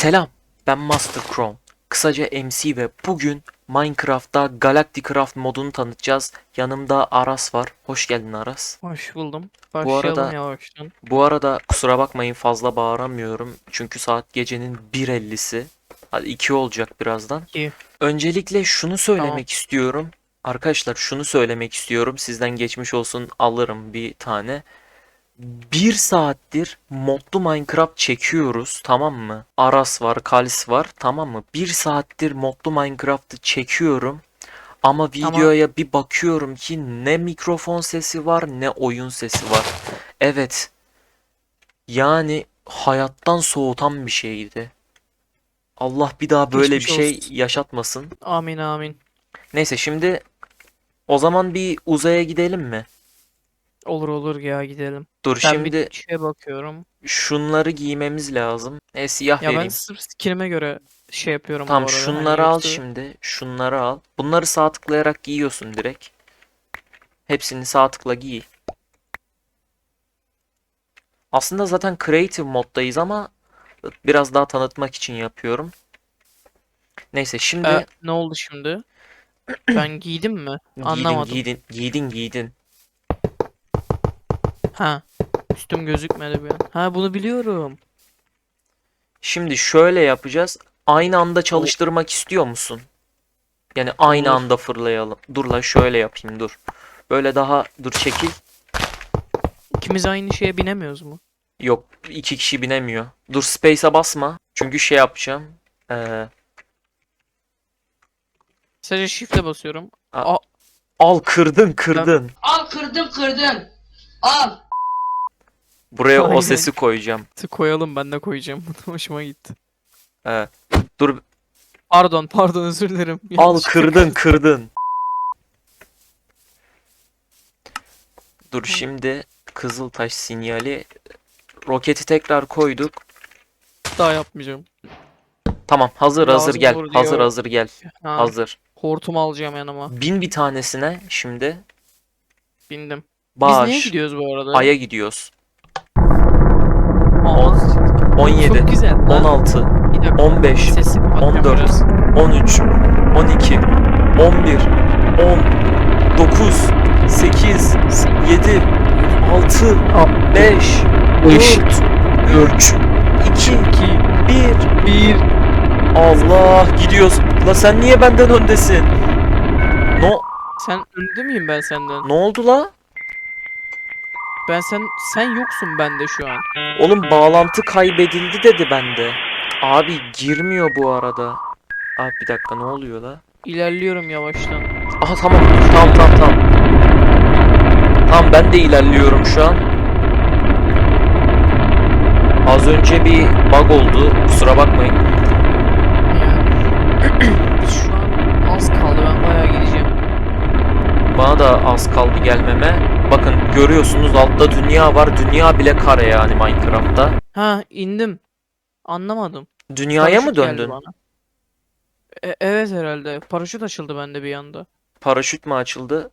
Selam, ben Master Chrome. Kısaca MC ve bugün Minecraft'ta Galactic Craft modunu tanıtacağız. Yanımda Aras var. Hoş geldin Aras. Hoş buldum. Bu Başlayalım arada- yavaştan. Bu arada kusura bakmayın fazla bağıramıyorum. Çünkü saat gecenin 1.50'si. Hadi 2 olacak birazdan. İyi. Öncelikle şunu söylemek Tamam. istiyorum. Arkadaşlar şunu söylemek istiyorum. Sizden geçmiş olsun alırım bir tane. Bir saattir modlu Minecraft çekiyoruz tamam mı? Aras var, Kalis var tamam mı? Bir saattir modlu Minecraft'ı çekiyorum. Ama videoya bir bakıyorum ki ne mikrofon sesi var ne oyun sesi var. Evet. Yani hayattan soğutan bir şeydi. Allah bir daha böyle Geçmiş bir şey olsun. yaşatmasın. Amin amin. Neyse şimdi o zaman bir uzaya gidelim mi? Olur olur ya gidelim. Dur Ben şimdi bir şeye bakıyorum. şunları giymemiz lazım. E siyah Ya ben vereyim. sırf skinime göre şey yapıyorum bu Tamam arada. Hani şunları al yoksa- şimdi. Şunları al. Bunları sağ tıklayarak giyiyorsun direkt. Hepsini sağ tıkla giy. Aslında zaten creative moddayız ama biraz daha tanıtmak için yapıyorum. Neyse şimdi E, ne oldu şimdi? Ben giydim mi? giydin Anlamadım. giydin giydin giydin. Ha. Üstüm gözükmedi bir an. Ha bunu biliyorum. Şimdi şöyle yapacağız. Aynı anda çalıştırmak istiyor musun? Yani aynı Olur. anda fırlayalım. Dur la şöyle yapayım dur. Böyle daha dur çekil. İkimiz aynı şeye binemiyoruz mu? Yok iki kişi binemiyor. Dur space'e basma. Çünkü şey yapacağım. Ee, Sadece shift'e basıyorum. al kırdın kırdın. Al kırdım kırdım. Al. Buraya o Aynen. sesi koyacağım. Koyalım ben de koyacağım. Hoşuma gitti. Ee, dur Pardon pardon özür dilerim. al kırdın kırdın. Dur şimdi Kızıltaş sinyali roketi tekrar koyduk. Daha yapmayacağım. Tamam hazır hazır Lazım gel. olur Hazır hazır gel. Ha, Hazır. Hortum alacağım yanıma. Bin bir tanesine şimdi. Bindim. Biz Bağış. neye gidiyoruz bu arada? Ay'a gidiyoruz. Aa, 17, Çok güzel. lan. 16, Bir dakika. 15, Sesi kapatacağım 14, biraz. 13, 12, 11, 10, 9, 8, 7, 6, 5, 4, 3, 2, 1. 1. Allah gidiyoruz. La sen niye benden öndesin? No, Sen önde miyim ben senden? ne oldu la? Ben sen sen yoksun bende şu an. Oğlum bağlantı kaybedildi dedi bende. Abi girmiyor bu arada. Abi bir dakika ne oluyor la? İlerliyorum yavaştan. Aha tamam. Tamam tamam tamam. Tamam ben de ilerliyorum şu an. Az önce bir bug oldu. Kusura bakmayın. Yani. şu an az kaldı ben bayağı gideceğim. Bana da az kaldı gelmeme. Bakın görüyorsunuz altta dünya var. Dünya bile kare yani Minecraft'ta. Ha indim. Anlamadım. Dünyaya mı Paraşüt geldi döndün? E- evet herhalde. Paraşüt açıldı bende bir anda. Paraşüt mü açıldı?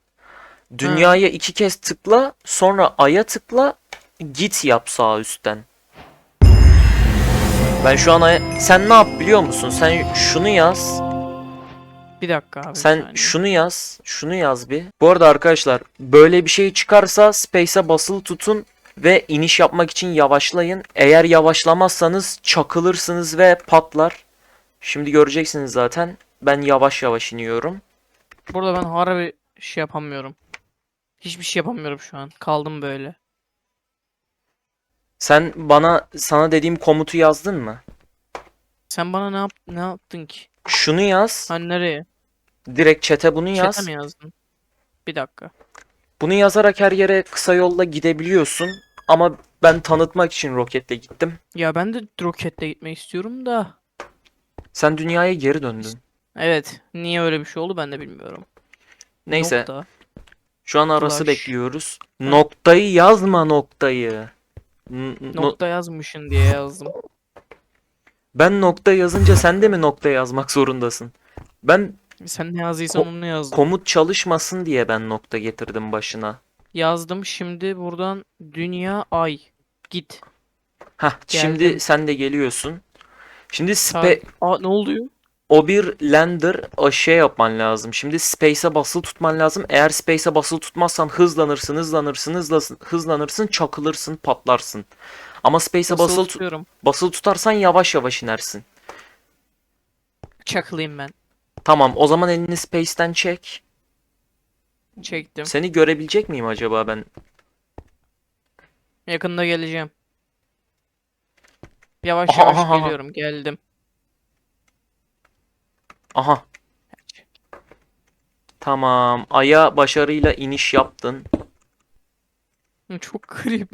Dünyaya iki kez tıkla, sonra Ay'a tıkla, git yap sağ üstten. Ben şu an. Sen ne yap biliyor musun? Sen şunu yaz. Bir dakika abi. Sen saniye. şunu yaz. Şunu yaz bir. Bu arada arkadaşlar böyle bir şey çıkarsa Space'e basılı tutun ve iniş yapmak için yavaşlayın. Eğer yavaşlamazsanız çakılırsınız ve patlar. Şimdi göreceksiniz zaten. Ben yavaş yavaş iniyorum. Burada ben harbi şey yapamıyorum. Hiçbir şey yapamıyorum şu an. Kaldım böyle. Sen bana sana dediğim komutu yazdın mı? Sen bana ne yap ne yaptın ki? Şunu yaz. Hani nereye? Direkt chat'e bunu Chat'e yaz. mi yazdın? Bir dakika. Bunu yazarak her yere kısa yolla gidebiliyorsun. Ama ben tanıtmak için roketle gittim. Ya ben de roketle gitmek istiyorum da. Sen dünyaya geri döndün. Evet. Niye öyle bir şey oldu ben de bilmiyorum. Neyse. Nokta. Şu an arası Flash. bekliyoruz. Noktayı yazma noktayı. N- no- Nokta yazmışın diye yazdım. ben nokta yazınca sen de mi nokta yazmak zorundasın? Ben Sen ne yazdıysan Ko- onu yazdım. komut çalışmasın diye ben nokta getirdim başına. Yazdım şimdi buradan dünya ay. Git. Hah şimdi Geldim. sen de geliyorsun. Şimdi spe Aa ne oluyor? o bir lander o şey yapman lazım. Şimdi space'e basılı tutman lazım. Eğer space'e basılı tutmazsan hızlanırsın, hızlanırsın, hızlasın, hızlanırsın, çakılırsın, patlarsın. Ama space'e basılı, tut- tutuyorum. basılı tutarsan yavaş yavaş inersin. Çakılayım ben. Tamam, o zaman elini space'ten çek. Çektim. Seni görebilecek miyim acaba ben? Yakında geleceğim. Yavaş Aha, yavaş aha, aha. geliyorum. Geldim. Aha. Tamam. Ay'a başarıyla iniş yaptın. Çok garip.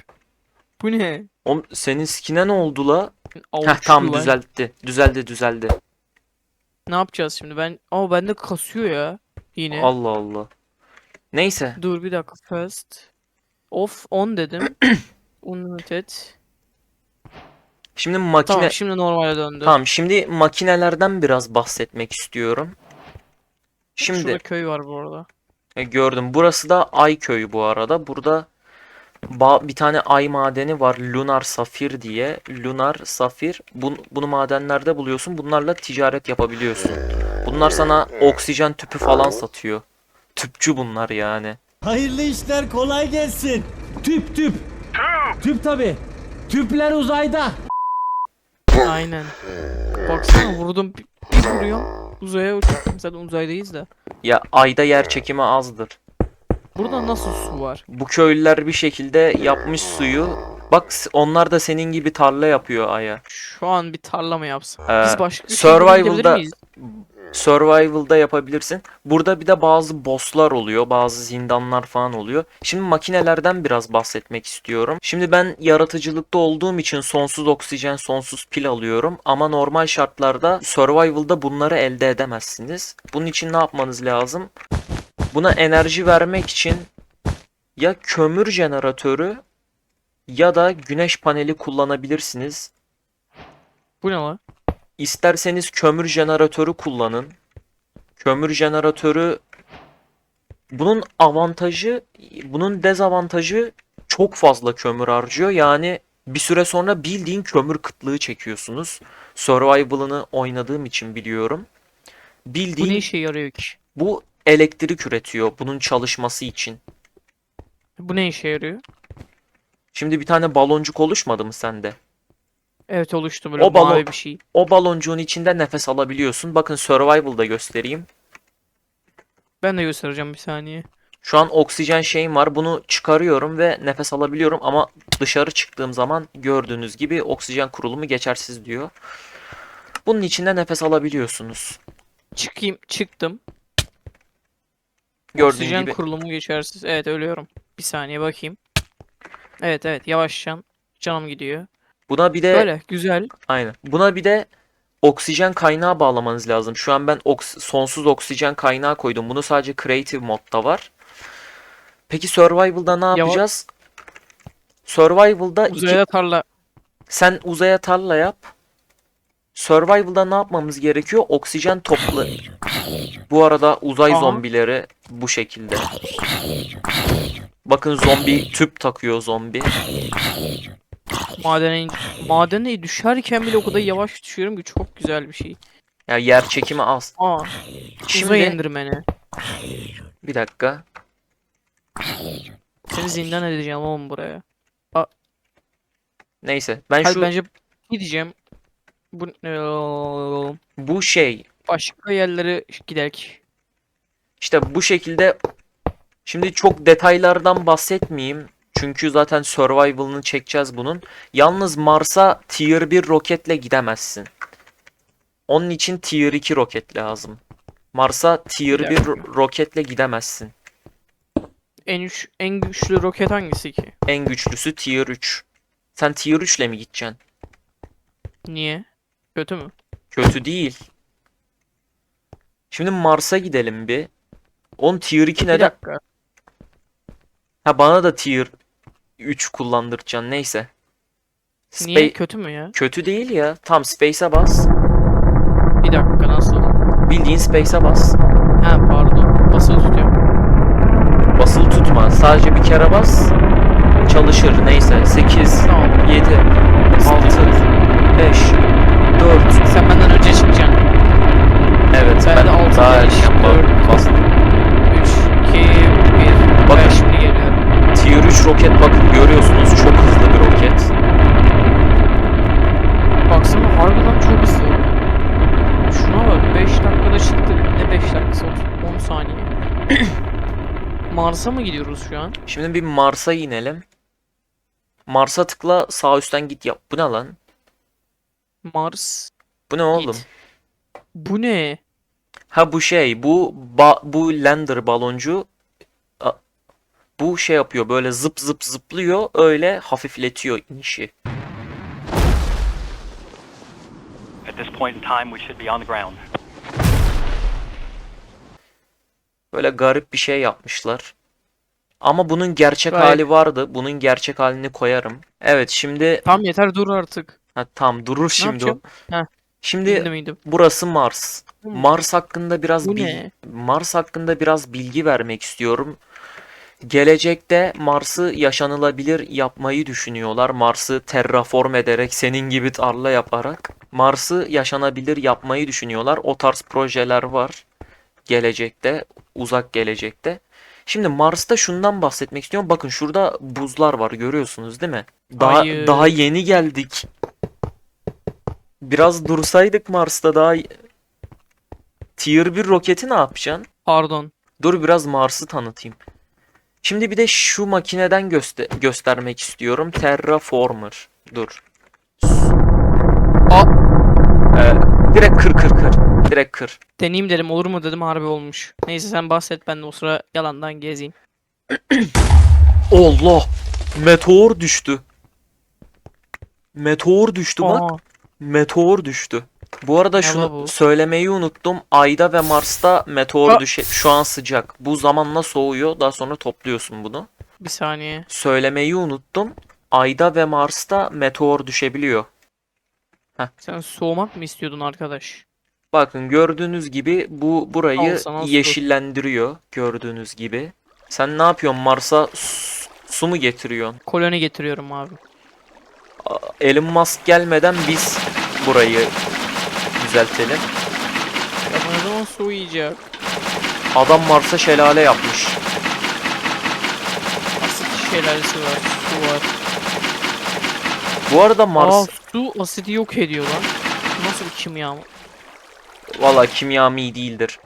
Bu ne? O senin skin'e ne oldu la? Heh tamam düzeltti. Düzeldi düzeldi. Ne yapacağız şimdi? Ben Aa bende kasıyor ya. Yine. Allah Allah. Neyse. Dur bir dakika first. Off on dedim. Unlimited. Şimdi makine Tamam şimdi normale döndü. Tamam, şimdi makinelerden biraz bahsetmek istiyorum. Şimdi Şurada köy var bu arada. e, gördüm. Burası da Ay köyü bu arada. Burada ba- bir tane ay madeni var. Lunar Safir diye. Lunar Safir. Bun- bunu madenlerde buluyorsun. Bunlarla ticaret yapabiliyorsun. Bunlar sana oksijen tüpü falan satıyor. Tüpçü bunlar yani. Hayırlı işler kolay gelsin. Tüp tüp. Tüp tabi. Tüpler uzayda. Aynen. Baksana vurdum bir, bir vuruyorum. Uzaya uçuyorum. Zaten uzaydayız da. Ya ayda yer çekimi azdır. Burada nasıl su var? Bu köylüler bir şekilde yapmış suyu. Bak onlar da senin gibi tarla yapıyor aya. Şu an bir tarla mı yapsam? Ee, Biz başka bir Survival'da? Survival'da yapabilirsin. Burada bir de bazı bosslar oluyor, bazı zindanlar falan oluyor. Şimdi makinelerden biraz bahsetmek istiyorum. Şimdi ben yaratıcılıkta olduğum için sonsuz oksijen, sonsuz pil alıyorum ama normal şartlarda Survival'da bunları elde edemezsiniz. Bunun için ne yapmanız lazım? Buna enerji vermek için ya kömür jeneratörü ya da güneş paneli kullanabilirsiniz. Bu ne lan? İsterseniz kömür jeneratörü kullanın. Kömür jeneratörü bunun avantajı, bunun dezavantajı çok fazla kömür harcıyor. Yani bir süre sonra bildiğin kömür kıtlığı çekiyorsunuz. Survival'ını oynadığım için biliyorum. Bu Bildiğin ne işe yarıyor ki? bu elektrik üretiyor bunun çalışması için. Bu ne işe yarıyor? Şimdi bir tane baloncuk oluşmadı mı sende? Evet oluştu böyle O balon- mavi bir şey. O baloncuğun içinde nefes alabiliyorsun. Bakın Survival'da göstereyim. Ben de göstereceğim bir saniye. Şu an oksijen şeyim var. Bunu çıkarıyorum ve nefes alabiliyorum ama dışarı çıktığım zaman gördüğünüz gibi oksijen kurulumu geçersiz diyor. Bunun içinde nefes alabiliyorsunuz. Çıkayım, çıktım. Gördüğün Oksijen gibi. kurulumu geçersiz. Evet ölüyorum. Bir saniye bakayım. Evet evet yavaşcan canım gidiyor. Buna bir de Böyle güzel. aynen. Buna bir de oksijen kaynağı bağlamanız lazım. Şu an ben oks- sonsuz oksijen kaynağı koydum. Bunu sadece creative modda var. Peki survival'da ne yapacağız? Survival'da iki Uzaya tarla. Sen uzaya tarla yap. Survival'da ne yapmamız gerekiyor? Oksijen topla. Bu arada uzay Aha. zombileri bu şekilde. Bakın zombi tüp takıyor zombi. Madene, madene düşerken bile o kadar yavaş düşüyorum ki çok güzel bir şey. Ya yer çekimi az. Aa, Şimdi indirmeni. bir dakika. Seni zindan edeceğim oğlum buraya. Neyse ben Hadi şu bence gideceğim. Bu Eee, bu şey başka yerlere giderek. işte bu şekilde şimdi çok detaylardan bahsetmeyeyim. Çünkü zaten survival'ını çekeceğiz bunun. Yalnız Mars'a tier 1 roketle gidemezsin. Onun için tier 2 roket lazım. Mars'a tier Bir 1 dakika. ro- roketle gidemezsin. En üç, en güçlü roket hangisi ki? En güçlüsü tier 3. Sen tier 3 ile mi gideceksin? Niye? Kötü mü? Kötü değil. Şimdi Mars'a gidelim bir. On tier 2 Bir neden? dakika. Ha bana da tier 3 kullandıracaksın neyse. Niye? Spa- Kötü mü ya? Kötü değil ya. Tam space'e bas. Bir dakika nasıl? Bildiğin space'e bas. Ha pardon. Basılı tutuyorum. Basılı tutma. Sadece bir kere bas. Çalışır. Neyse. 8, Tamam. 7, 6, 5, 4. Sen benden önce çıkacaksın. Evet Ben ben de altı, daha beş, erken dört. ba- bastım. 3, 2, 1. Bakın. Ben şimdi geliyorum. Tier 3 roket bakın görüyorsunuz çok hızlı bir roket. Baksana harbiden çok hızlı. Şuna bak 5 dakikada çıktık. Ne 5 dakikası? 10 saniye. Mars'a mı gidiyoruz şu an? Şimdi bir Mars'a inelim. Mars'a tıkla sağ üstten git yap. Bu ne lan? Mars. Bu ne oğlum? Git. Bu ne? Ha bu şey bu ba- bu lander baloncu bu şey yapıyor böyle zıp zıp zıplıyor öyle hafifletiyor inişi. At this point in time, we should be on the ground. Böyle garip bir şey yapmışlar. Ama bunun gerçek Gayet- hali vardı. Bunun gerçek halini koyarım. Evet şimdi Tam yeter dur artık. ha, tam durur şimdi o. Heh, Şimdi Şimdi miydim? burası Mars. Mars hakkında biraz Bu bil- ne? Mars hakkında biraz bilgi vermek istiyorum. Gelecekte Mars'ı yaşanılabilir yapmayı düşünüyorlar. Mars'ı terraform ederek senin gibi tarla yaparak Mars'ı yaşanabilir yapmayı düşünüyorlar. O tarz projeler var gelecekte, uzak gelecekte. Şimdi Mars'ta şundan bahsetmek istiyorum. Bakın şurada buzlar var görüyorsunuz değil mi? Daha Hayır. daha yeni geldik. Biraz dursaydık Mars'ta daha Tier 1 roketi ne yapacaksın? Pardon. Dur biraz Mars'ı tanıtayım. Şimdi bir de şu makineden göster göstermek istiyorum. Terraformer. Dur. Aa, Ee, direkt kır kır kır. Direkt kır. deneyeyim dedim olur mu dedim harbi olmuş. Neyse sen bahset ben de o sıra yalandan gezeyim. Allah! Meteor düştü. Meteor düştü bak. Aa, Meteor düştü. Bu arada Ne şunu bu? söylemeyi unuttum. Ayda ve Mars'ta meteor Aa. düşe şu an sıcak. Bu zamanla soğuyor. Daha sonra topluyorsun bunu. bir saniye. Söylemeyi unuttum. Ayda ve Mars'ta meteor düşebiliyor. Sen soğumak mı istiyordun arkadaş? Bakın gördüğünüz gibi bu burayı Al su. yeşillendiriyor gördüğünüz gibi. Sen ne yapıyorsun Mars'a su, su mu getiriyorsun? Koloni getiriyorum abi. Elon Musk gelmeden biz burayı düzeltelim. Ya ne zaman soğuyacak? Adam Mars'a şelale yapmış. Asit şelalesi var. Su var. Bu arada Mars Aa su asidi yok ediyor lan. Nasıl bir kimya mı? Valla kimyami değildir.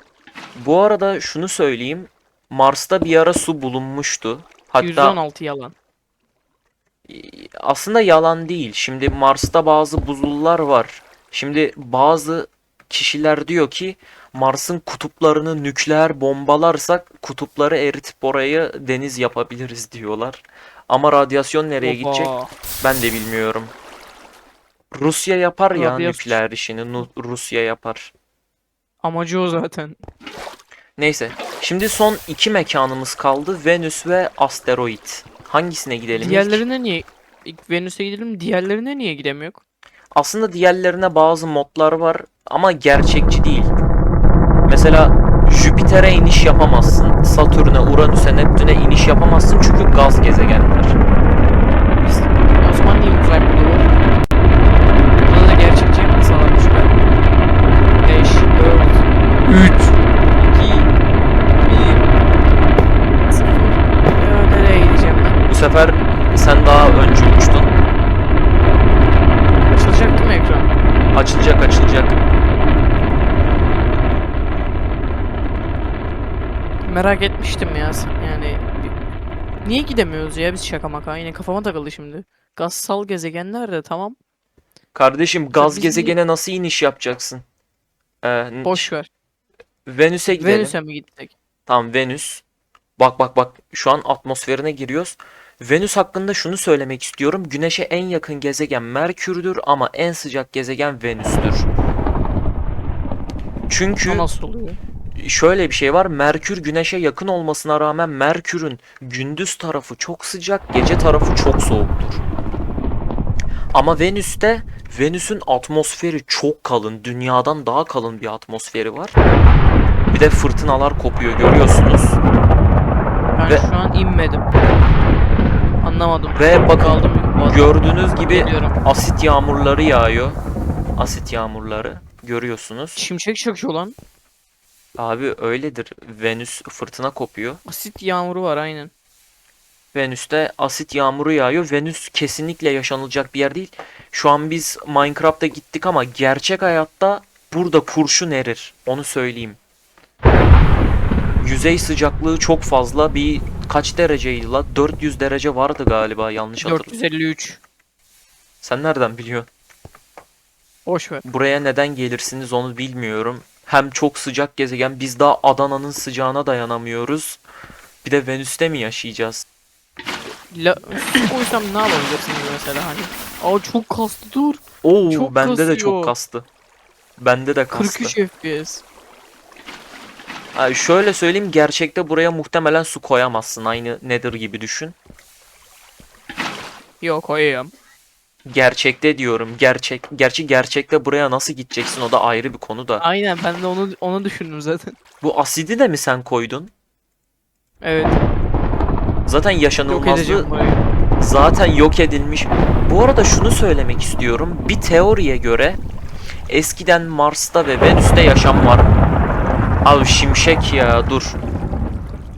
Bu arada şunu söyleyeyim. Mars'ta bir ara su bulunmuştu. Hatta %16 yalan. aslında yalan değil. Şimdi Mars'ta bazı buzullar var. Şimdi bazı kişiler diyor ki Mars'ın kutuplarını nükleer bombalarsak kutupları eritip orayı deniz yapabiliriz diyorlar. Ama radyasyon nereye gidecek Oha. ben de bilmiyorum. Rusya yapar ya Radyasyon- nükleer işini. Rusya yapar. Amacı o zaten. Neyse. Şimdi son iki mekanımız kaldı. Venüs ve asteroid. Hangisine gidelim? Diğerlerine niye ilk Venüs'e gidelim diğerlerine niye gidemiyor? Aslında diğerlerine bazı modlar var ama gerçekçi değil. Mesela Jüpiter'e iniş yapamazsın. Satürn'e, Uranüs'e, Neptün'e iniş yapamazsın çünkü gaz gezegenler. Biz, o zaman niye uzay modu var? Burada da gerçekçi yapmasalarmış be. 5, 4, 3, 2, 1, 0. Ya nereye gideceğim ben? Bu sefer sen daha önce uçtun. Açılacak değil mi ekran? Açılacak açılacak. Merak etmiştim ya yani. Niye gidemiyoruz ya biz şaka maka? Yine kafama takıldı şimdi. Gazsal gezegenler de tamam. Kardeşim gaz biz gezegene nasıl iniş yapacaksın? Ee, Boş ver. Venüs'e gidelim. Venüs'e mi gittik? Tamam Venüs. Bak bak bak şu an atmosferine giriyoruz. Venüs hakkında şunu söylemek istiyorum. Güneş'e en yakın gezegen Merkür'dür ama en sıcak gezegen Venüs'tür. Çünkü nasıl oluyor? şöyle bir şey var. Merkür Güneş'e yakın olmasına rağmen Merkür'ün gündüz tarafı çok sıcak, gece tarafı çok soğuktur. Ama Venüs'te Venüs'ün atmosferi çok kalın. Dünyadan daha kalın bir atmosferi var. Bir de fırtınalar kopuyor görüyorsunuz. Ben Ve- şu an inmedim. Anlamadım. Ve bakın Kaldım gördüğünüz gibi Geliyorum. asit yağmurları yağıyor. Asit yağmurları. Görüyorsunuz. Şimşek çakıyor lan. Abi öyledir. Venüs fırtına kopuyor. Asit yağmuru var aynen. Venüs'te asit yağmuru yağıyor. Venüs kesinlikle yaşanılacak bir yer değil. Şu an biz Minecraft'a gittik ama gerçek hayatta burada kurşun erir. Onu söyleyeyim. Yüzey sıcaklığı çok fazla. Bir kaç dereceydi la? 400 derece vardı galiba yanlış hatırlamıyorum. 453. Sen nereden biliyorsun? Boş ver. Buraya neden gelirsiniz onu bilmiyorum. Hem çok sıcak gezegen. Biz daha Adana'nın sıcağına dayanamıyoruz. Bir de Venüs'te mi yaşayacağız? La koysam ne yapabilirsiniz mesela hani? Aa çok kastı dur. Oo Çok bende de kasıyor. çok kastı. Bende de kastı. 43 FPS. Şöyle söyleyeyim gerçekte buraya muhtemelen su koyamazsın. Aynı Nether gibi düşün. Yok koyayım. Gerçekte diyorum. Gerçek gerçi gerçekte buraya nasıl gideceksin o da ayrı bir konu da. Aynen ben de onu onu düşündüm zaten. Bu asidi de mi sen koydun? Evet. Zaten yaşanılmazlığı zaten yok edilmiş. Bu arada şunu söylemek istiyorum. Bir teoriye göre eskiden Mars'ta ve Venüs'te yaşam var. Abi şimşek ya dur.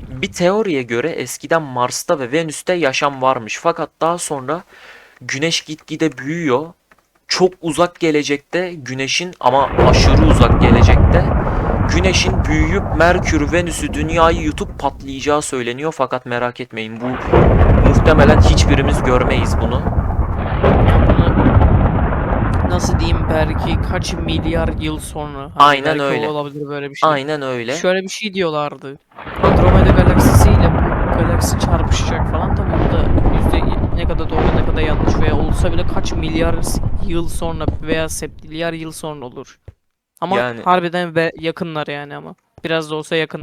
Bir teoriye göre eskiden Mars'ta ve Venüs'te yaşam varmış. Fakat daha sonra Güneş gitgide büyüyor. Çok uzak gelecekte Güneş'in ama aşırı uzak gelecekte Güneş'in büyüyüp Merkür, Venüs'ü, Dünya'yı yutup patlayacağı söyleniyor. Fakat merak etmeyin bu muhtemelen hiçbirimiz görmeyiz bunu. Nasıl diyeyim belki kaç milyar yıl sonra. Hani Aynen belki öyle. Olabilir böyle bir şey. Aynen öyle. Şöyle bir şey diyorlardı. Andromeda galaksisiyle bu galaksi çarpışacak falan da yüzde ne kadar doğru ne kadar yanlış veya olsa bile kaç milyar yıl sonra veya septilyar yıl sonra olur. Ama Yani- harbiden ve yakınlar yani ama. Biraz da olsa yakın.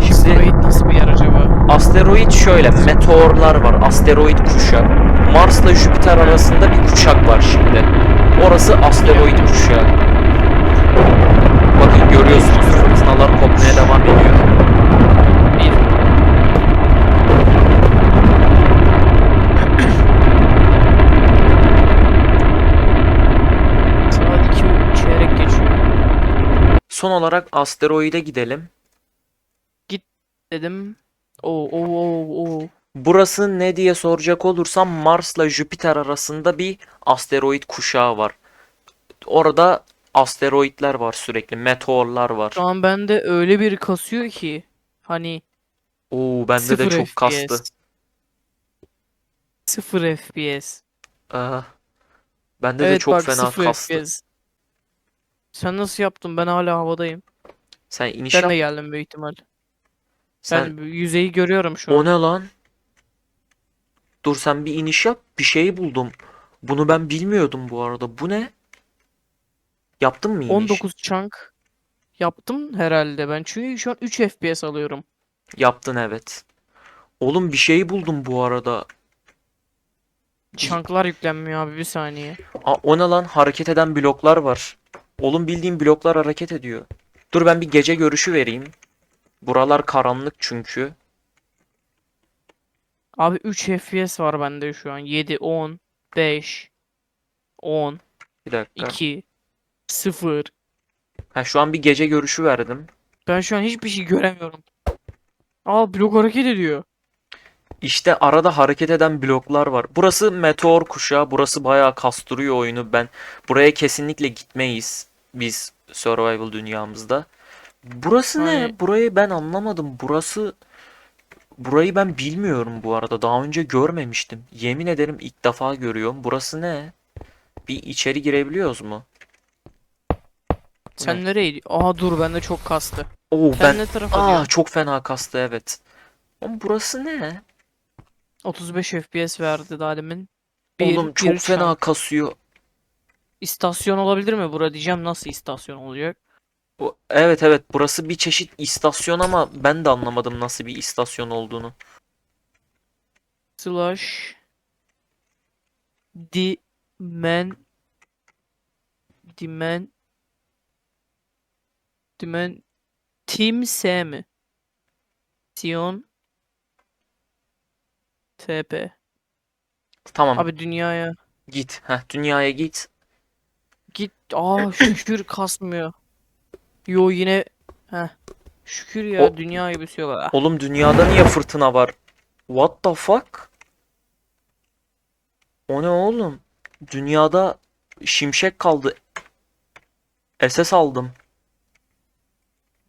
Şimdi Asteroid nasıl bir yer acaba? asteroid şöyle meteorlar var. Asteroid kuşağı. Mars'la Jüpiter arasında bir kuşak var şimdi. Orası asteroid kuşağı. Bakın görüyorsunuz fırtınalar kopmaya devam ediyor. Bir. Saat iki çeyrek geçiyor. Son olarak asteroide gidelim. Dedim. Oo oo oo oo. Burası ne diye soracak olursam Mars'la Jüpiter arasında bir asteroid kuşağı var. Orada asteroidler var sürekli, meteorlar var. Şu an bende öyle bir kasıyor ki hani Oo bende de çok kastı. FPS. Sıfır FPS. Aa, bende de evet çok bak fena kastı. FPS. Sen nasıl yaptın? Ben hala havadayım. Sen iniş Ben yap. de geldim büyük ihtimal. Sen Ben yüzeyi görüyorum şu o an. ne lan? Dur sen bir iniş yap. Bir şey buldum. Bunu ben bilmiyordum bu arada. Bu ne? Yaptın mı iniş? 19 chunk yaptım herhalde ben. Çünkü şu an 3 FPS alıyorum. Yaptın evet. Oğlum bir şey buldum bu arada. Chunk'lar yüklenmiyor abi bir saniye. Aa, o ne lan? Hareket eden bloklar var. Oğlum bildiğim bloklar hareket ediyor. Dur ben bir gece görüşü vereyim. Buralar karanlık çünkü. Abi 3 FPS var bende şu an. 7, 10, 5, 10, Bir dakika. 2, 0. Ha, şu an bir gece görüşü verdim. Ben şu an hiçbir şey göremiyorum. Aa blok hareket ediyor. İşte arada hareket eden bloklar var. Burası meteor kuşağı. Burası bayağı kastırıyor oyunu. Ben buraya kesinlikle gitmeyiz. Biz survival dünyamızda. Burası ne? Hani- Burayı ben anlamadım. Burası Burayı ben bilmiyorum bu arada. Daha önce görmemiştim. Yemin ederim ilk defa görüyorum. Burası ne? Bir içeri girebiliyoruz mu? Sen ne? nereye? Aa dur bende çok kastı. Oo Sen ben ne tarafa Aa diyorsun? çok fena kastı evet. Ama burası ne? 35 FPS verdi daha demin. Oğlum çok bir fena chunk. kasıyor. İstasyon olabilir mi bura diyeceğim nasıl istasyon olacak? Evet evet burası bir çeşit istasyon ama ben de anlamadım nasıl bir istasyon olduğunu. Slash Dimen Dimen Dimen Team S mi? Sion TP. Tamam Abi dünyaya Git. Heh, dünyaya git. Git. Aa şükür kasmıyor. Yo yine. Heh. Şükür ya O- dünya gibi şey. Ah, Oğlum dünyada niye fırtına var? What the fuck? O ne oğlum? Dünyada şimşek kaldı. SS aldım.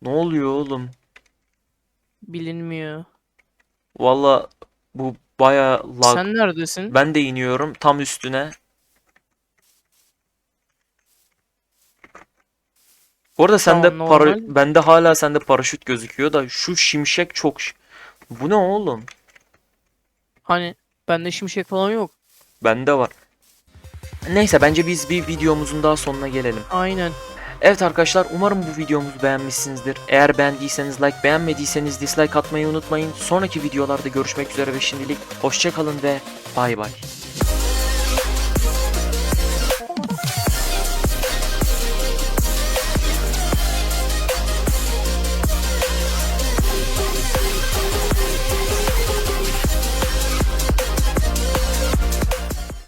Ne oluyor oğlum? Bilinmiyor. Valla bu baya lag. Sen neredesin? Ben de iniyorum tam üstüne. Bu arada sende Tamam, para normal. bende hala sende paraşüt gözüküyor da şu şimşek çok ş- Bu ne oğlum? Hani bende şimşek falan yok. Bende var. Neyse bence biz bir videomuzun daha sonuna gelelim. Aynen. Evet arkadaşlar umarım bu videomuzu beğenmişsinizdir. Eğer beğendiyseniz like beğenmediyseniz dislike atmayı unutmayın. Sonraki videolarda görüşmek üzere ve şimdilik hoşçakalın ve bay bay.